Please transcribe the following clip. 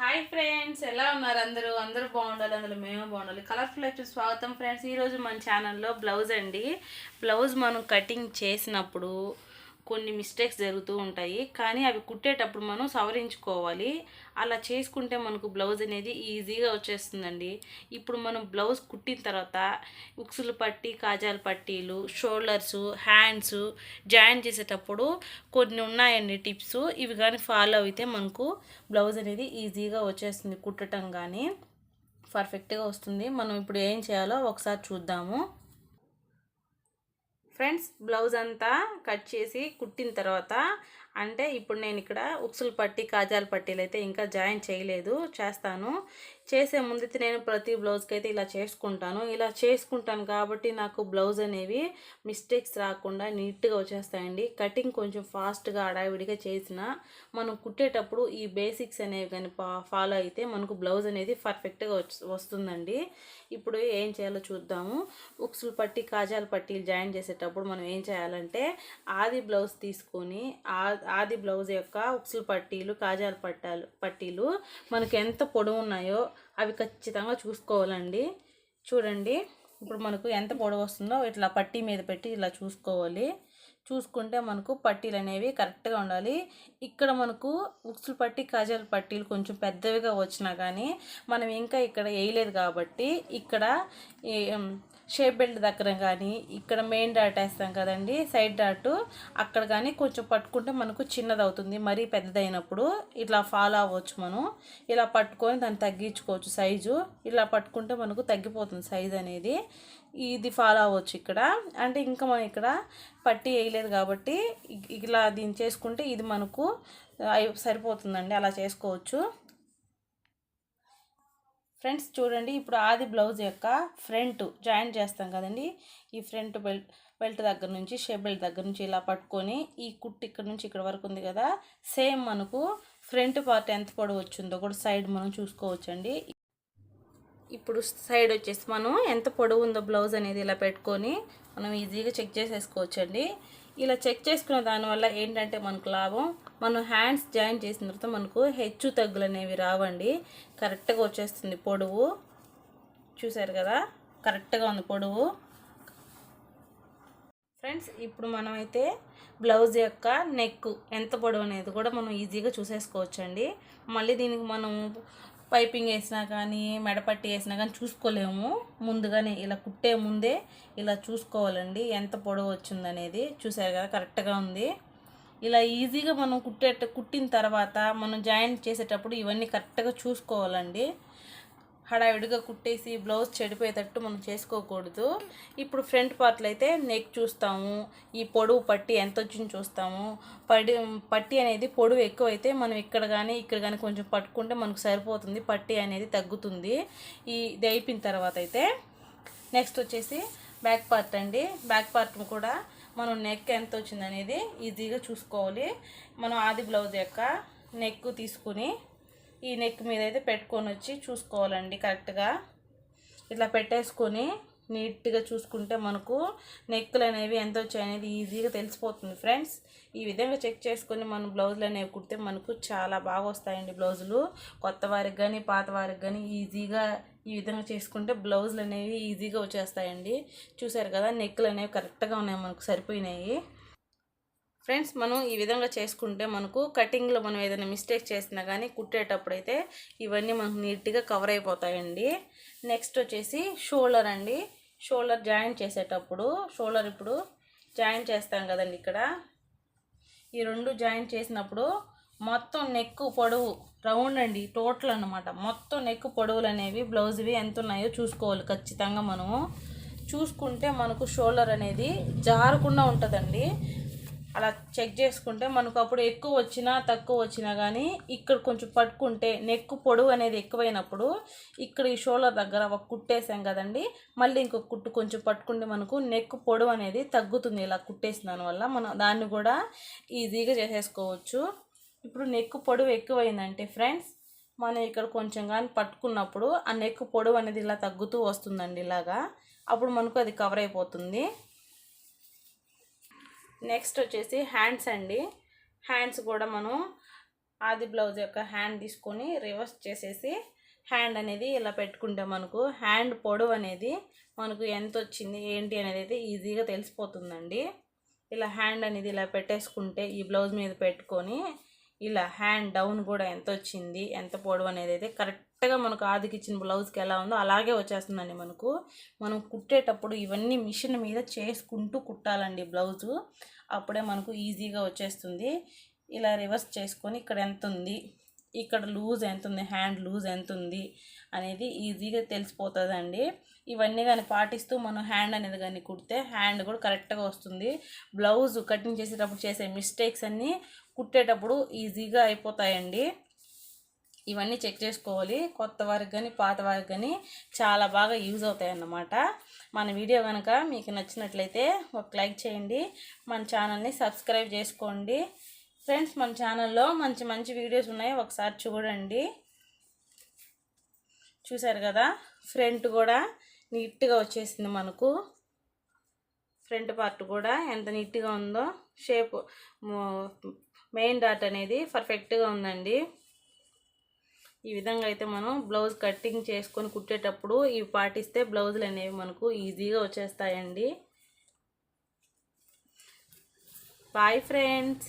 Hi friends ఎలా ఉన్నారు అందరూ? అందరూ బాగుండాలి అందులో మేము బాగుండాలి. కలర్ఫుల్ లైఫ్ స్వాగతం ఫ్రెండ్స్ ఈరోజు మన ఛానల్లో బ్లౌజ్ అండి. బ్లౌజ్ మనం కటింగ్ చేసినప్పుడు కొన్ని మిస్టేక్స్ జరుగుతూ ఉంటాయి. కానీ అవి కుట్టేటప్పుడు మనం సవరించుకోవాలి. అలా చేసుకుంటే మనకు బ్లౌజ్ అనేది ఈజీగా వచ్చేస్తుందండి. ఇప్పుడు మనం బ్లౌజ్ కుట్టిన తర్వాత ఉక్సులు పట్టి కాజాల పట్టీలు షోల్డర్స్ హ్యాండ్స్ జాయిన్ చేసేటప్పుడు కొన్ని ఉన్నాయండి టిప్స్ ఇవి కానీ ఫాలో అయితే మనకు బ్లౌజ్ అనేది ఈజీగా వచ్చేస్తుంది కుట్టడం కానీ. పర్ఫెక్ట్గా వస్తుంది. మనం ఇప్పుడు ఏం చేయాలో ఒకసారి చూద్దాము. ఫ్రెండ్స్ బ్లౌజ్ అంతా కట్ చేసి కుట్టిన తర్వాత అంటే ఇప్పుడు నేను ఇక్కడ ఉక్సులు పట్టి కాజాల పట్టీలు అయితే ఇంకా జాయిన్ చేయలేదు చేస్తాను. చేసే ముందైతే నేను ప్రతి బ్లౌజ్కి అయితే ఇలా చేసుకుంటాను. ఇలా చేసుకుంటాను కాబట్టి నాకు బ్లౌజ్ అనేవి మిస్టేక్స్ రాకుండా నీట్గా వచ్చేస్తాయండి. కటింగ్ కొంచెం ఫాస్ట్గా అడావిడిగా చేసిన మనం కుట్టేటప్పుడు ఈ బేసిక్స్ అనేవి కానీ ఫాలో అయితే మనకు బ్లౌజ్ అనేది పర్ఫెక్ట్గా వస్తుందండి. ఇప్పుడు ఏం చేయాలో చూద్దాము. ఉక్సులు పట్టి కాజాల పట్టీలు జాయిన్ చేసేటప్పుడు మనం ఏం చేయాలంటే ఆది బ్లౌజ్ తీసుకొని ఆది బ్లౌజ్ యొక్క ఉక్సులు పట్టీలు కాజాల పట్టాలు పట్టీలు మనకు ఎంత పొడవు ఉన్నాయో అవి ఖచ్చితంగా చూసుకోవాలండి. చూడండి ఇప్పుడు మనకు ఎంత పొడవు వస్తుందో ఇట్లా పట్టీ మీద పెట్టి ఇలా చూసుకోవాలి. చూసుకుంటే మనకు పట్టీలు అనేవి కరెక్ట్గా ఉండాలి. ఇక్కడ మనకు ఉక్సులు పట్టి కాజాల పట్టీలు కొంచెం పెద్దవిగా వచ్చినా కానీ మనం ఇంకా ఇక్కడ వేయలేదు కాబట్టి ఇక్కడ షేప్ బెల్ట్ దగ్గర కానీ ఇక్కడ మెయిన్ డాట్ వేస్తాం కదండి సైడ్ డాట్. అక్కడ కానీ కొంచెం పట్టుకుంటే మనకు చిన్నది అవుతుంది మరీ పెద్దదైనప్పుడు. ఇట్లా ఫాలో అవ్వచ్చు మనం. ఇలా పట్టుకొని దాన్ని తగ్గించుకోవచ్చు సైజు. ఇలా పట్టుకుంటే మనకు తగ్గిపోతుంది సైజ్ అనేది. ఇది ఫాలో అవ్వచ్చు ఇక్కడ. అంటే ఇంకా మనం ఇక్కడ పట్టి వేయలేదు కాబట్టి ఇలా దీన్ని చేసుకుంటే ఇది మనకు సరిపోతుందండి. అలా చేసుకోవచ్చు. ఫ్రెండ్స్ చూడండి ఇప్పుడు ఆది బ్లౌజ్ యొక్క ఫ్రంట్ జాయింట్ చేస్తాం కదండి. ఈ ఫ్రంట్ బెల్ట్ బెల్ట్ దగ్గర నుంచి షే బెల్ట్ దగ్గర నుంచి ఇలా పట్టుకొని ఈ కుట్టు ఇక్కడ నుంచి ఇక్కడ వరకు ఉంది కదా సేమ్ మనకు ఫ్రంట్ పార్ట్ ఎంత పొడవు వచ్చిందో కూడా సైడ్ మనం చూసుకోవచ్చండి. ఇప్పుడు సైడ్ వచ్చేసి మనం ఎంత పొడవు ఉందో బ్లౌజ్ అనేది ఇలా పెట్టుకొని మనం ఈజీగా చెక్ చేసేసుకోవచ్చండి. ఇలా చెక్ చేసుకున్న దానివల్ల ఏంటంటే మనకు లాభం. మనం హ్యాండ్స్ జాయిన్ చేసిన తర్వాత మనకు హెచ్చు తగ్గులు అనేవి రావండి. కరెక్ట్గా వచ్చేస్తుంది పొడవు. చూసారు కదా? కరెక్ట్గా ఉంది పొడవు. ఫ్రెండ్స్ ఇప్పుడు మనమైతే బ్లౌజ్ యొక్క నెక్ ఎంత పొడవు అనేది కూడా మనం ఈజీగా చూసేసుకోవచ్చండి. మళ్ళీ దీనికి మనం పైపింగ్ వేసినా కానీ మెడపట్టి వేసినా కానీ చూసుకోలేము. ముందుగానే ఇలా కుట్టే ముందే ఇలా చూసుకోవాలండి. ఎంత పొడవు వచ్చిందనేది చూసారు కదా కరెక్ట్గా ఉంది. ఇలా ఈజీగా మనం కుట్టే కుట్టిన తర్వాత మనం జాయిన్ చేసేటప్పుడు ఇవన్నీ కరెక్ట్గా చూసుకోవాలండి. హడావిడిగా కుట్టేసి బ్లౌజ్ చెడిపోయేటట్టు మనం చేసుకోకూడదు. ఇప్పుడు ఫ్రంట్ పార్ట్లు అయితే నెక్ చూస్తాము ఈ పొడవు పట్టి ఎంత వచ్చింది చూస్తాము. పడి పట్టి అనేది పొడవు ఎక్కువైతే మనం ఇక్కడ కానీ ఇక్కడ కానీ కొంచెం పట్టుకుంటే మనకు సరిపోతుంది పట్టి అనేది తగ్గుతుంది. ఈ ఇది అయిపోయిన తర్వాత అయితే నెక్స్ట్ వచ్చేసి బ్యాక్ పార్ట్ అండి. బ్యాక్ పార్ట్ కూడా మనం నెక్ ఎంత వచ్చింది అనేది ఈజీగా చూసుకోవాలి. మనం ఆది బ్లౌజ్ యొక్క నెక్ తీసుకుని ఈ నెక్ మీద అయితే పెట్టుకొని వచ్చి చూసుకోవాలండి కరెక్ట్గా. ఇట్లా పెట్టేసుకొని నీట్గా చూసుకుంటే మనకు నెక్కులు అనేవి ఎంత వచ్చాయి అనేది ఈజీగా తెలిసిపోతుంది ఫ్రెండ్స్. ఈ విధంగా చెక్ చేసుకొని మనం బ్లౌజులు అనేవి కుడితే మనకు చాలా బాగా వస్తాయండి బ్లౌజులు. కొత్త వారికి కానీ పాత వారికి కానీ ఈజీగా ఈ విధంగా చేసుకుంటే బ్లౌజులు అనేవి ఈజీగా వచ్చేస్తాయండి. చూసారు కదా నెక్కులు అనేవి కరెక్ట్గా ఉన్నాయి మనకు సరిపోయినాయి. ఫ్రెండ్స్ మనం ఈ విధంగా చేసుకుంటే మనకు కటింగ్లో మనం ఏదైనా మిస్టేక్ చేసినా కానీ కుట్టేటప్పుడు అయితే ఇవన్నీ మనకు నీట్గా కవర్ అయిపోతాయండి. నెక్స్ట్ వచ్చేసి షోల్డర్ అండి. షోల్డర్ జాయింట్ చేసేటప్పుడు షోల్డర్ ఇప్పుడు జాయింట్ చేస్తాం కదండి ఇక్కడ. ఈ రెండు జాయింట్ చేసినప్పుడు మొత్తం నెక్ పొడవు రౌండ్ అండి టోటల్ అనమాట మొత్తం నెక్ పొడవులు అనేవి బ్లౌజ్వి ఎంత ఉన్నాయో చూసుకోవాలి ఖచ్చితంగా మనము. చూసుకుంటే మనకు షోల్డర్ అనేది జారకుండా ఉంటుందండి. అలా చెక్ చేసుకుంటే మనకు అప్పుడు ఎక్కువ వచ్చినా తక్కువ వచ్చినా కానీ ఇక్కడ కొంచెం పట్టుకుంటే నెక్ పొడవు అనేది ఎక్కువైనప్పుడు ఇక్కడ ఈ షోల్డర్ దగ్గర ఒక కుట్టేసాం కదండి. మళ్ళీ ఇంకొక కుట్టు కొంచెం పట్టుకుంటే మనకు నెక్ పొడవు అనేది తగ్గుతుంది ఇలా కుట్టేసిన దానివల్ల మనం దాన్ని కూడా ఈజీగా చేసేసుకోవచ్చు. ఇప్పుడు నెక్ పొడవు ఎక్కువైందంటే ఫ్రెండ్స్ మనం ఇక్కడ కొంచెం కానీ పట్టుకున్నప్పుడు ఆ నెక్ పొడవు అనేది ఇలా తగ్గుతూ వస్తుందండి ఇలాగా. అప్పుడు మనకు అది కవర్ అయిపోతుంది. నెక్స్ట్ వచ్చేసి హ్యాండ్స్ అండి. హ్యాండ్స్ కూడా మనం ఆది బ్లౌజ్ యొక్క హ్యాండ్ తీసుకొని రివర్స్ చేసేసి హ్యాండ్ అనేది ఇలా పెట్టుకుంటే మనకు హ్యాండ్ పొడవు అనేది మనకు ఎంత వచ్చింది ఏంటి అనేది అయితే ఈజీగా తెలిసిపోతుందండి. ఇలా హ్యాండ్ అనేది ఇలా పెట్టేసుకుంటే ఈ బ్లౌజ్ మీద పెట్టుకొని ఇలా హ్యాండ్ డౌన్ కూడా ఎంత వచ్చింది ఎంత పొడవు అనేది అయితే కరెక్ట్గా మనకు ఆదికి ఇచ్చిన బ్లౌజ్కి ఎలా ఉందో అలాగే వచ్చేస్తుందండి మనకు. మనం కుట్టేటప్పుడు ఇవన్నీ మిషన్ మీద చేసుకుంటూ కుట్టాలండి బ్లౌజు. అప్పుడే మనకు ఈజీగా వచ్చేస్తుంది. ఇలా రివర్స్ చేసుకొని ఇక్కడ ఎంత ఉంది ఇక్కడ లూజ్ ఎంత ఉంది హ్యాండ్ లూజ్ ఎంత ఉంది అనేది ఈజీగా తెలిసిపోతుందండి. ఇవన్నీ కానీ పాటిస్తూ మనం హ్యాండ్ అనేది కానీ కుడితే హ్యాండ్ కూడా కరెక్ట్గా వస్తుంది. బ్లౌజ్ కటింగ్ చేసేటప్పుడు చేసే మిస్టేక్స్ అన్నీ కుట్టేటప్పుడు ఈజీగా అయిపోతాయండి. ఇవన్నీ చెక్ చేసుకోవాలి. కొత్త వారికి కానీ పాత వారికి కానీ చాలా బాగా యూజ్ అవుతాయి అన్నమాట మన వీడియో కనుక మీకు నచ్చినట్లయితే ఒక లైక్ చేయండి. మన ఛానల్ని సబ్స్క్రైబ్ చేసుకోండి. ఫ్రెండ్స్ మన ఛానల్లో మంచి మంచి వీడియోస్ ఉన్నాయి. ఒకసారి చూడండి. చూసారు కదా? ఫ్రంట్ కూడా నీట్గా వచ్చేసింది మనకు. ఫ్రంట్ పార్ట్ కూడా ఎంత నీట్గా ఉందో షేప్ మెయిన్ డాట్ అనేది పర్ఫెక్ట్గా ఉందండి. ఈ విధంగా అయితే మనం బ్లౌజ్ కటింగ్ చేసుకొని కుట్టేటప్పుడు ఇవి పాటిస్తే బ్లౌజులు అనేవి మనకు ఈజీగా వచ్చేస్తాయండి. Bye friends!